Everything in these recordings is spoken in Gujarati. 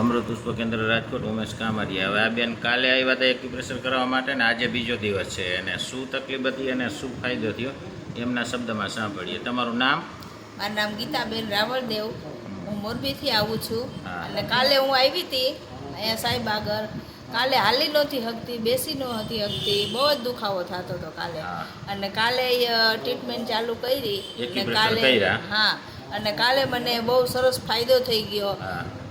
અમૃત પુષ્પ કેન્દ્ર રાજકોટ ઉમેશ કામરિયા હવે આ બેન કાલે આવ્યા હતા એક્યુપ્રેશર કરવા માટે ને આજે બીજો દિવસ છે. અને શું તકલીફ હતી અને શું ફાયદો થયો એમના શબ્દમાં સાંભળીએ. તમારું નામ? મારું નામ ગીતાબેન રાવળદેવ. હું મોરબીથી આવું છું. અને કાલે હું આવી હતી અહીંયા સાહેબ આગળ. કાલે હાલી નહોતી હકતી બેસી નહોતી હકતી. બહુ જ દુખાવો થતો હતો કાલે. અને કાલે ટ્રીટમેન્ટ ચાલુ કરી. કાલે હા. અને કાલે મને બહુ સરસ ફાયદો થઈ ગયો.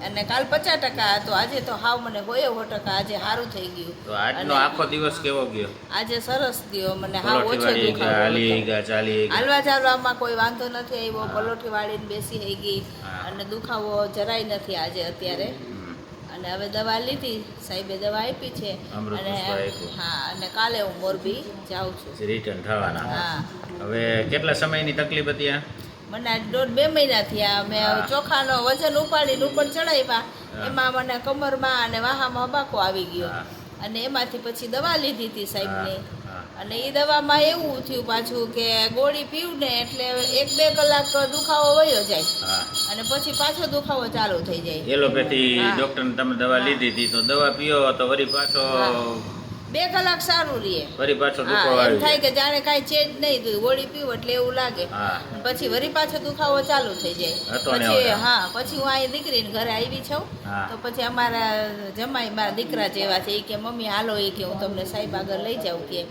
અને કાલ પચાસ ટકા હતો. આજે તો હાવ મને ગોયો હો ટકા. આજે સારું થઈ ગયું. તો આજનો આખો દિવસ કેવો ગયો? આજે સરસ ગયો. મને હાવ ઓછો હાલી ગયા ચાલી હાલવા ચાલવામાં કોઈ વાંધો નથી આવ્યો. પલોઠી વાળીને બેસી થઈ ગઈ. અને દુખાવો જરાય નથી આજે અત્યારે. અને હવે દવા લીધી. સાહેબે દવા આપી છે. અને હા અને કાલે હું મોરબી જાઉં છું. રિટર્ન થવાના. હા. હવે કેટલા સમયની તકલીફ હતી આ? મને દોઢ બે મહિના થયા. મેં ચોખાનો વજન ઉપાડીને ઉપર ચડાવ્યા. એમાં મને કમરમાં અને વાહામાં અબાકો આવી ગયો. અને એમાંથી પછી દવા લીધી હતી સાહેબની. અને એ દવામાં એવું થયું પાછું કે ગોળી પીવું ને એટલે એક બે કલાક દુખાવો વયો જાય. અને પછી પાછો દુખાવો ચાલુ થઈ જાય. એલોપેથી ડોક્ટર તમે દવા લીધી હતી તો દવા પીઓ તો વળી પાછો. બે કલાક સારું રહે વળી પાછો દુખાવો એમ થાય કે જાણે કાંઈ ચેન્જ નહીં થયું ગોળી પીવું એટલે એવું લાગે. પછી વળી પાછો દુખાવો ચાલુ થઈ જાય. પછી હા પછી હું અહીં દીકરીને ઘરે આવી છું. તો પછી અમારા જમાઈ મારા દીકરા જેવા છે એ કે મમ્મી હાલો એ કે હું તમને સાહેબ આગળ લઈ જાઉં કે.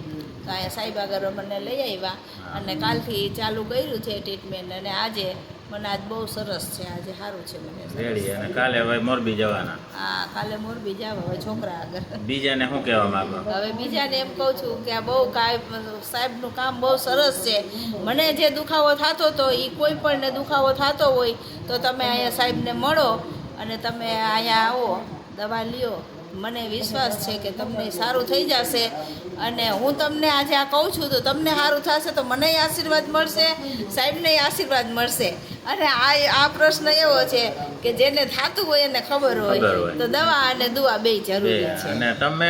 તો અહીંયા સાહેબ આગળ મને લઈ આવ્યા અને કાલથી ચાલુ કર્યું છે ટ્રીટમેન્ટ અને આજે મને આજ બહુ સરસ છે આજે સારું છે મને. રેડી અને કાલે હવે મોરબી જવાના. હા કાલે મોરબી જાવ હવે છોકરા આગળ. બીજાને શું કહેવા માંગો? હવે બીજાને એમ કહું છું કે આ બહુ સાહેબનું કામ બહુ સરસ છે. મને જે દુખાવો થતો હતો એ કોઈ પણને દુખાવો થતો હોય તો તમે અહીંયા સાહેબને મળો અને તમે અહીંયા આવો. દવા લ્યો. મને વિશ્વાસ છે કે તમને સારું થઈ જશે. અને હું તમને આજે આ કહું છું તો તમને સારું થશે તો મને આશીર્વાદ મળશે સાહેબને આશીર્વાદ મળશે. અને આ આ પ્રશ્ન એવો છે કે જેને થતું હોય એને ખબર હોય તો દવા અને દુઆ બે જરૂરી છે. અને તમે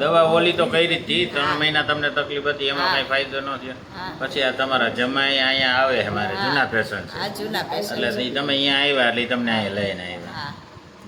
દવા ઓલી તો કરી હતી ત્રણ મહિના તમને તકલીફ હતી એમાં. કઈ ફાયદો ન થયો. પછી આ તમારા જમાઈ અહીંયા આવે અમારે મારે જૂના પેશન્ટ આ જૂના છે એટલે તમે અહીંયા આવ્યા એટલે તમને અહીંયા લઈને આવ્યા.